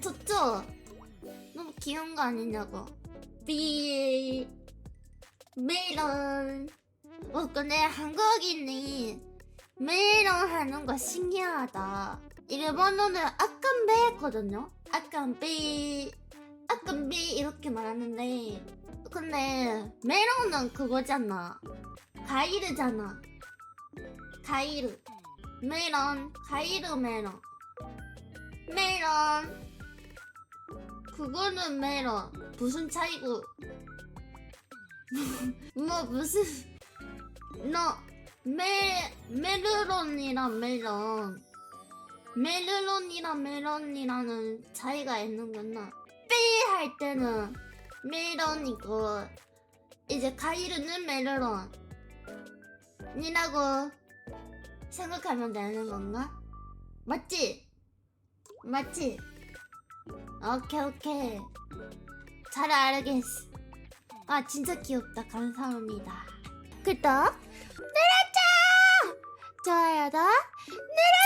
좋죠? 너무 귀여운 거 아니냐고. 비 메론. 어 근데 한국인이 메론 하는 거 신기하다. 일본어는 아까베 했거든요. 아까베 아까베 이렇게 말하는데 근데 메론은 그거잖아. 가이르잖아. 가이르. 메론 가이르 메론. 메론. 그거는 메론. 무슨 차이고? 뭐 무슨 너 메, 메르론이랑 메론 메르론이랑 메론이라는 차이가 있는구나 삐 할 때는 메론이고 이제 가이르는 메르론 이라고 생각하면 되는 건가? 맞지? 맞지? 오케이 오케이. 잘 알겠어. 아 진짜 귀엽다. 감사합니다. 구독 눌러줘! 좋아요도 눌러